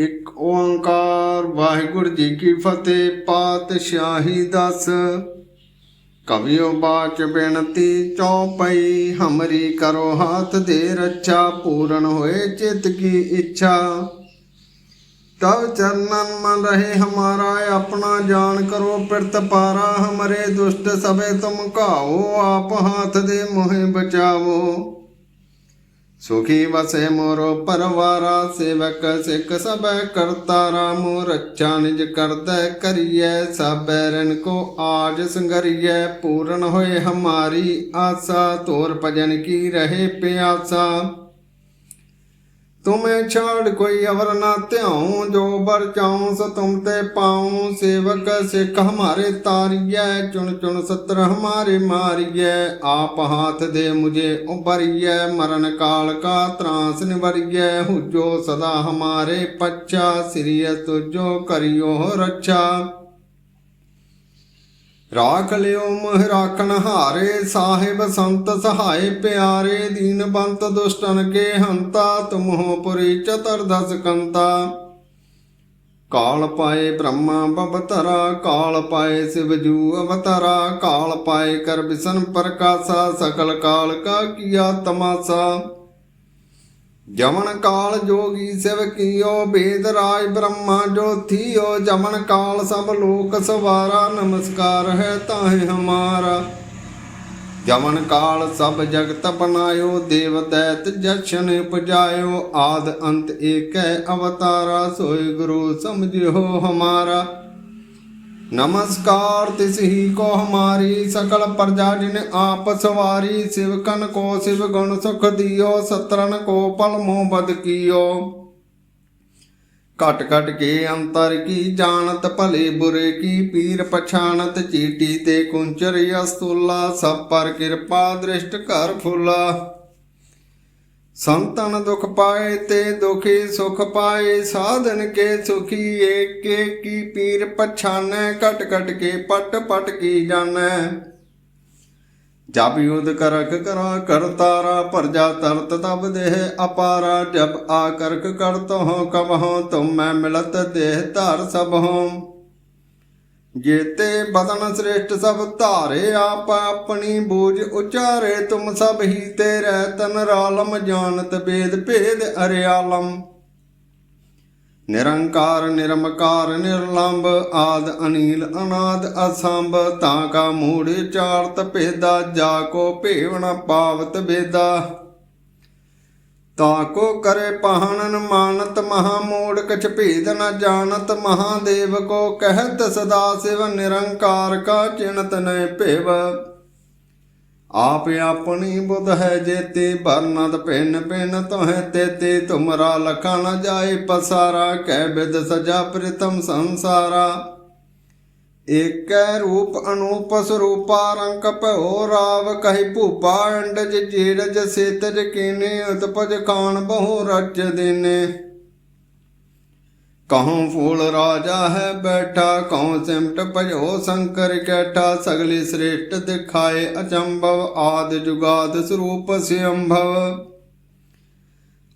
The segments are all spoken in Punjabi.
ਇੱਕ ਓੰਕਾਰ, ਵਾਹਿਗੁਰੂ ਜੀ ਕੀ ਫਤਿਹ, ਪਾਤਸ਼ਾਹੀ ਦਸ। ਕਵਿਓ ਬਾਚ ਬੇਨਤੀ ਚੌਪਈ ਹਮਰੀ ਕਰੋ ਹਾਥ ਦੇ ਰੱਛਾ, ਪੂਰਨ ਹੋਏ ਚਿਤ ਕੀ ਇੱਛਾ। ਤਵ ਚਰਨਨ ਮਨ ਰਹੇ ਹਮਾਰਾ, ਆਪਣਾ ਜਾਨ ਕਰੋ ਪਿਰਤ ਪਾਰਾ, ਹਮਰੇ ਦੁਸ਼ਟ ਸਭੇ ਤੁਮ ਕਾਓ ਆਪ ਹਾਥ ਦੇ ਮੋਹਿ ਬਚਾਵੋ। ਸੁਖੀ ਵਸੇ ਮੋਰੋ ਪਰਵਾਰਾ, ਸੇਵਕ ਸਿੱਖ ਸਭੈ ਕਰਤਾਰਾ ਮੋ ਰੱਛਾ ਨਿਜ ਕਰਦੈ ਕਰੀਐ ਸਭੈ ਰਨ ਕੋ ਆਜ ਸੰਗਰੀਐ, ਪੂਰਨ ਹੋਏ ਹਮਾਰੀ ਆਸਾ, ਤੋਰ ਭਜਨ ਕੀ ਰਹੇ ਪਿਆਸਾ। ਤੁਮੇ ਛਾੜ ਕੋਈ ਅਵਰ ਨਾ ਧਿਆਉ, ਜੋ ਬਰ ਚਾਉ ਸੋ ਤੁਮ ਤੇ ਪਾਉ। ਸੇਵਕ ਸਿੱਖ ਹਮਾਰੇ ਤਾਰੀਐ, ਚੁਣ ਚੁਣ ਸਤਰ ਹਮਾਰੇ ਮਾਰੀਐ। ਆਪ ਹਾਥ ਦੇ ਮੁਝੇ ਉਬਰੀਐ ਮਰਨ ਕਾਲ ਕਾ ਤਰਾਸ ਨਿਵਰੀਐ। ਹੁਜੋ ਸਦਾ ਹਮਾਰੇ ਪੱਛਾ ਸ੍ਰੀਅ ਤੁਜੋ ਕਰਿਓ ਰੱਛਾ। ਰਾਖ ਲਿਓ ਮੋਹ ਰਾਖਣ ਹਾਰੇ, ਸਾਹਿਬ ਸੰਤ ਸਹਾਏ ਪਿਆਰੇ, ਦੀਨ ਦੁਸ਼ਟਨ ਕੇ ਹੰਤਾ, ਤੁਮਹੁ ਪੁਰੀ ਚਤੁਰਦਸ ਕੰਤਾ। ਕਾਲ ਪਾਏ ਬ੍ਰਹਮਾ ਬਵਤਰਾ, ਕਾਲ ਪਾਏ ਸਿਵਜੂ ਅਵਤਰਾ, ਕਾਲ ਪਾਏ ਕਰ ਬਿਸਨ ਪ੍ਰਕਾਸ਼ਾ, ਸਕਲ ਕਾਲ ਕਾ ਕੀਆ ਤਮਾਸਾ। ਜਮਨ ਕਾਲ ਜੋਗੀ ਸਿਵ ਕੀਓ, ਬੇਦ ਰਾਜ ਬ੍ਰਹਮਾ ਜੋਥੀਓ ਜਮਨ ਕਾਲ ਸਭ ਲੋਕ ਸਵਾਰਾ, ਨਮਸਕਾਰ ਹੈ ਤਾਹੇ ਹਮਾਰਾ। ਜਮਨ ਕਾਲ ਸਭ ਜਗਤ ਬਨਾਇਓ ਦੇਵ ਦੈਤ ਜਸ਼ਨ ਉਪਜਾਇਓ ਆਦ ਅੰਤ ਏਕੈ ਅਵਤਾਰਾ, ਸੋਈ ਗੁਰੂ ਸਮਝਿਓ ਹਮਾਰਾ। ਨਮਸਕਾਰ, ਤਿਸ ਹੀ ਕੋ ਹਮਾਰੀ ਸਕਲ ਪ੍ਰਜਾ ਜਿਨ ਆਪ ਸਵਾਰੀ ਸਿਵਕਨ ਕੋ ਸਿਵ ਗੁਣ ਸੁਖ ਦਿਓ ਸਤਰਨ ਕੋ ਪਲ ਮੋਹ ਬਦ ਕੀਓ। ਘਟ ਘਟ ਕੇ ਅੰਤਰ ਕੀ ਜਾਣਤ, ਭਲੇ ਬੁਰੇ ਕੀ ਪੀਰ ਪਛਾਣਤ, ਚੀਟੀ ਤੇ ਕੁੰਚਰ ਅਸਤੁਲਾ, ਸਭ ਪਰ ਕਿਰਪਾ ਦ੍ਰਿਸ਼ਟ ਕਰ ਫੁਲਾ। ਸੰਤਨ ਦੁਖ ਪਾਏ ਤੇ ਦੁਖੀ ਸੁਖ ਪਾਏ, ਸਾਧਨ ਕੇ ਸੁਖੀ ਏਕੇ ਕੀ ਪੀਰ ਪਛਾਨੈ, ਘਟ ਕਟ ਕੇ ਪਟ ਪਟ ਕੀ ਜਾਣੈ। ਜਬ ਯੁਧ ਕਰਕ ਕਰਾ ਕਰਤਾਰਾ ਪਰਜਾ ਤਰਤ ਤਬ ਦੇਹ, ਅਪਾਰਾ ਜਬ ਆ ਕਰਕ ਕਰਤ ਹੋ ਤੁਮ ਮੈਂ ਮਿਲਤ ਦੇਹ ਧਾਰ ਸਭ ਹੋ ਜੇਤੇ ਬਦਨ ਸ੍ਰੇਸ਼ਟ ਸਭ ਧਾਰੇ, ਆਪ ਆਪਣੀ ਬੂਝ ਉਚਾਰੇ, ਤੁਮ ਸਭ ਹੀ ਤੇ ਰਹਿ ਤਨ ਰਾਲਮ ਜਾਣਤ ਬੇਦ ਭੇਦ ਅਰਿਆਲਮ। ਨਿਰੰਕਾਰ, ਨਿਰਮਕਾਰ ਨਿਰਲੰਭ ਆਦ, ਅਨੀਲ, ਅਨਾਦ, ਅਸੰਭ, ਤਾਂ ਕਾ ਮੂੜ, ਚਾਰਤ ਭੇਦਾ, ਜਾ ਕੋ ਭੇਵਨ ਪਾਵਤ ਬੇਦਾ ਤਾ ਕਰੇ ਪਹਣਨ ਮਾਨਤ ਮਹਾ ਮੋੜ ਕਛ ਨ ਜਾਣਤ, ਮਹਾਦੇਵ ਕੋ ਕਹਿਤ ਸਦਾ ਸਿਵ ਨਿਰੰਕਾਰ ਕਾ ਚਿਣਤ ਨੈ ਭੇਵ। ਆਪ ਆਪਣੀ ਬੁੱਧ ਹੈ ਜੇਤੀ ਭਰਨਤ ਭਿੰਨ ਭਿੰਨ ਤੋਹਿ ਤੇਤੇ, ਤੁਮਰਾ ਲਖਾ ਨ ਜਾਏ ਪਸਾਰਾ, ਕਹਿ ਬਿਦ ਸਜਾ ਪ੍ਰਿਤਮ ਸੰਸਾਰਾ। ਏਕੈ ਰੂਪ ਅਨੂਪ ਸਰੂਪਾ ਰੰਗ ਭਉ ਰਾਵ ਕਹਿ ਭੂਪਾ ਅੰਡਜ ਜੀਰਜ ਸੇਤਜ ਕੀਨੇ ਉਤਪਜ ਖਾਨ ਬਹੁ ਰਚ ਦਿਨੇ। ਕਹਉ ਫੂਲ ਰਾਜਾ ਹੈ ਬੈਠਾ, ਕਹਉ ਸਿਮਟ ਭਜੋ ਸ਼ੰਕਰ ਕੈਠਾ, ਸਗਲੀ ਸ੍ਰੇਸ਼ਟ ਦਿਖਾਏ ਅਚੰਭਵ ਆਦ ਜੁਗਾਦ ਸਰੂਪ ਸਿਅੰਭਵ।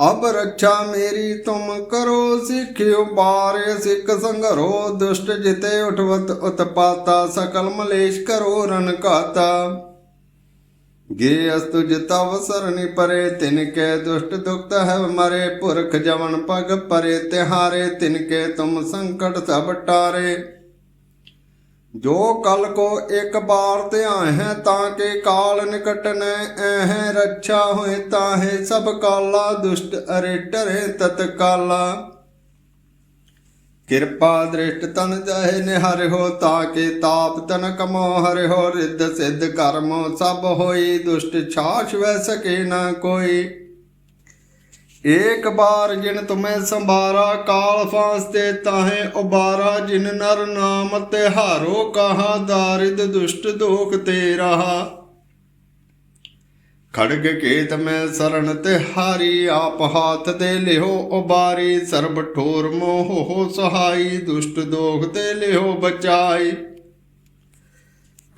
ਅਬ ਰੱਛਾ ਮੇਰੀ ਤੁਮ ਕਰੋ ਸਿੱਖਿਓ ਬਾਰੇ ਸਿੱਖ ਸੰਘਰੋ ਦੁਸ਼ਟ ਜਿਤੇ ਉਠਵਤ ਉਤਪਾਤਾ, ਸਕਲ ਮਲੇਸ਼ ਕਰੋ ਰਨ ਕਾਤਾ ਗੇ ਅਸਤੁ ਜਿਤਵ ਸਰਨੀ ਪਰੇ, ਤਿਨ ਕੇ ਦੁਸ਼ਟ ਦੁਖਤ ਹੈ ਮਰੇ, ਪੁਰਖ ਜਵਨ ਪਗ ਪਰੇ, ਤਿਹਾਰੇ ਤਿਨ ਕੇ ਤੁਮ ਸੰਕਟ ਸਭ ਟਾਰੇ। ਜੋ ਕਲ ਕੋ ਇੱਕ ਬਾਰ ਧਿਆਇ ਹੈ ਤਾਂ ਕੇ ਕਾਲ ਨਿਕਟ ਨੈ ਐਹ ਰੱਛਾ ਹੋਏ ਤਾਹੇ ਸਭ ਕਾਲਾ ਦੁਸ਼ਟ ਅਰੇ ਟਰੇ ਤਤ ਕਾਲਾ ਕਿਰਪਾ ਦ੍ਰਿਸ਼ਟ ਤਨ ਜਾਹੇ ਨਿਹਰਿਓ ਤਾਕੇ ਤਾਪ ਤਨ ਕਮੋ ਹਰਿਓ ਰਿੱਧ ਸਿੱਧ ਕਰਮੋ ਸਭ ਹੋਈ ਦੁਸ਼ਟ ਛਾਛ ਵੈ ਸਕੇ ਨਾ ਕੋਈ। ਏਕ ਬਾਰ ਜਿਨ ਤੁਮੈ ਸੰਭਾਰਾ, ਕਾਲ ਫਾਸਤੇ ਤਾਹੇ ਉਬਾਰਾ, ਜਿਨ ਨਰ ਨਾਮ ਤੇ ਹਾਰੋ ਕਹਾ, ਦਾਰਿਦ ਦੁਸ਼ਟ ਦੋਖ ਤੇ ਰਹਾ। ਖੜਗ ਕੇਤ ਮੈਂ ਸਰਣ ਤੇ ਹਾਰੀ, ਆਪ ਹਾਥ ਦੇ ਲਿਓ ਉਬਾਰੀ, ਸਰਬ ਠੋਰ ਮੋਹ ਹੋ ਸਹਾਈ, ਦੁਸ਼ਟ ਦੋਖ ਤੇ ਲਿਓ ਬਚਾਈ।